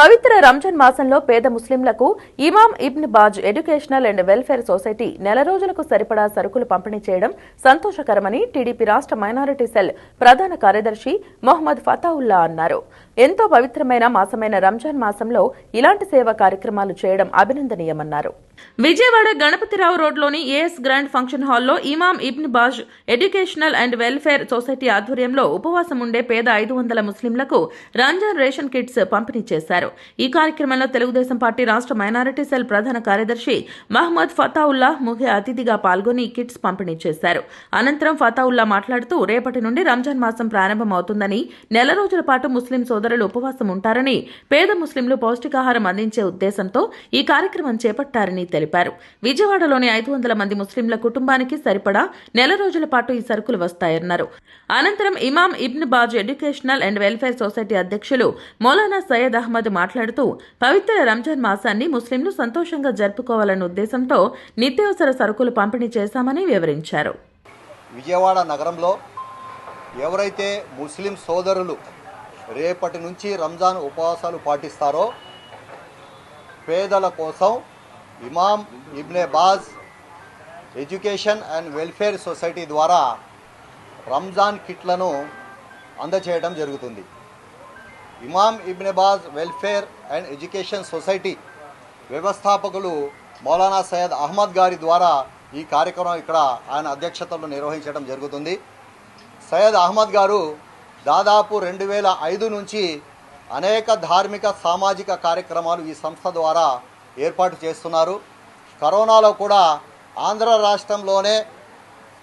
పవిత్ర రంజాన్ మాసంలో పేద ముస్లింలకు Imam Ibn Baz educational and welfare society నెల రోజులకు సరిపడా సరుకులు పంపిణీ చేయడం సంతోషకరమని టీడీపీ రాష్ట్ర మైనారిటీ సెల్ ప్రధాన కార్యదర్శి మొహమ్మద్ ఫతావుల్లా అన్నారు. ఎంతో పవిత్రమైన మాసమైన రంజాన్ మాసంలో ఇలాంటి సేవా కార్యక్రమాలు చేయడం అభినందనీయమన్నారు. విజయవాడ గణపతిరావు రోడ్లోని ఏఎస్ గ్రాండ్ ఫంక్షన్ హాల్లో Imam Ibn Baz educational and welfare society ఆధ్వర్యంలో ఉపవాసం ఉండే పేద ఐదు వందల ముస్లింలకు రంజాన్ రేషన్ కిట్స్ పంపిణీ చేశారు. ఈ కార్యక్రమంలో తెలుగుదేశం పార్టీ రాష్ట్ర మైనారిటీ సెల్ ప్రధాన కార్యదర్శి మహమ్మద్ ఫతావుల్లా ముఖ్య అతిథిగా పాల్గొని కిట్స్ పంపిణీ చేశారు. అనంతరం ఫతావుల్లా మాట్లాడుతూ రేపటి నుండి రంజాన్ మాసం ప్రారంభమవుతుందని నెల రోజుల పాటు ముస్లిం సోదరులు ఉపవాసం ఉంటారని పేద ముస్లింలు పౌష్టికాహారం అందించే ఉద్దేశంతో ఈ కార్యక్రమం చేపట్టారని తెలిపారు. విజయవాడలోని ఐదు వందల మంది ముస్లింల కుటుంబానికి సరిపడా నెల రోజుల పాటు ఈ సరుకులు వస్తాయన్నారు. అనంతరం Imam Ibn Baz educational and welfare society అధ్యక్షులు మౌలానా సయ్యద్ అహ్మద్ మాట్లాడుతూ పవిత్ర రంజాన్ మాసాన్ని ముస్లింలు సంతోషంగా జరుపుకోవాలన్న ఉద్దేశంతో నిత్యావసర సరుకులు పంపిణీ చేశామని వివరించారు. విజయవాడ నగరంలో ఎవరైతే ముస్లిం సోదరులు రేపటి నుంచి రంజాన్ ఉపవాసాలు పాటిస్తారో పేదల కోసం Imam Ibne Baz education and welfare society ద్వారా రంజాన్ కిట్లను అందచేయడం జరుగుతుంది. Imam Ibn Baz welfare and education society వ్యవస్థాపకులు మౌలానా సయ్యద్ అహ్మద్ గారి ద్వారా ఈ కార్యక్రమం ఇక్కడ ఆయన అధ్యక్షతలో నిర్వహించడం జరుగుతుంది. సయ్యద్ అహ్మద్ గారు దాదాపు రెండు వేల ఐదు నుంచి అనేక ధార్మిక సామాజిక కార్యక్రమాలు ఈ సంస్థ ద్వారా ఏర్పాటు చేస్తున్నారు. కరోనాలో కూడా ఆంధ్ర రాష్ట్రంలోనే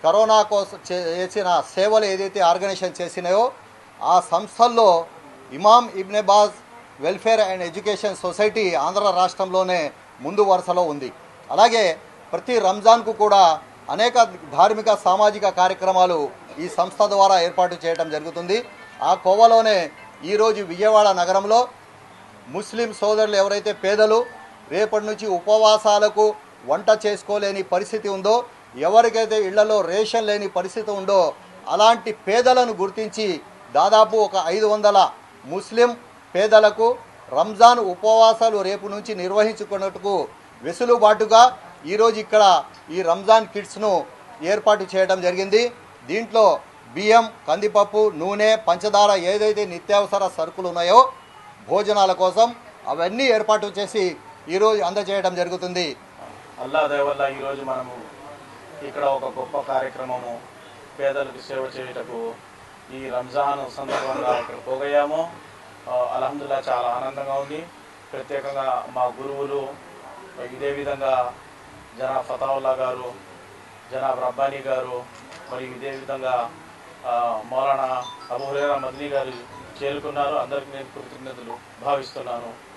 కరోనా కోసం చేసిన సేవలు ఏదైతే ఆర్గనైజేషన్ చేసినాయో ఆ సంస్థల్లో Imam Ibn Baz welfare and education society Andhra రాష్ట్రంలోనే ముందు వరుసలో ఉంది. అలాగే ప్రతి రంజాన్కు కూడా అనేక ధార్మిక సామాజిక కార్యక్రమాలు ఈ సంస్థ ద్వారా ఏర్పాటు చేయడం జరుగుతుంది. ఆ కోవలోనే ఈరోజు విజయవాడ నగరంలో ముస్లిం సోదరులు ఎవరైతే పేదలు రేపటి నుంచి ఉపవాసాలకు వంట చేసుకోలేని పరిస్థితి ఉందో ఎవరికైతే ఇళ్ళలో రేషన్ లేని పరిస్థితి ఉందో అలాంటి పేదలను గుర్తించి దాదాపు ఒక ఐదు వందల ముస్లిం పేదలకు రంజాన్ ఉపవాసాలు రేపు నుంచి నిర్వహించుకున్నట్టుకు వెసులుబాటుగా ఈరోజు ఇక్కడ ఈ రంజాన్ కిట్స్ను ఏర్పాటు చేయడం జరిగింది. దీంట్లో బియ్యం కందిపప్పు నూనె పంచదార ఏదైతే నిత్యావసర సరుకులు ఉన్నాయో భోజనాల కోసం అవన్నీ ఏర్పాటు చేసి ఈరోజు అందజేయడం జరుగుతుంది. అల్లా వల్ల ఈరోజు మనము ఇక్కడ ఒక గొప్ప కార్యక్రమము పేదలకు సేవ చేయుటకు ఈ రంజాన్ సందర్భంగా ఇక్కడ పోగయ్యాము. అలహదుల్లా చాలా ఆనందంగా ఉంది. ప్రత్యేకంగా మా గురువులు ఇదే విధంగా జనాబ్ ఫతావుల్లా గారు జనాబ్ రబ్బానీ గారు మరియు ఇదే విధంగా మౌలానా అబుహురేరా మద్నీ గారు చేరుకున్నారు. అందరికీ నేను కృతజ్ఞతలు భావిస్తున్నాను.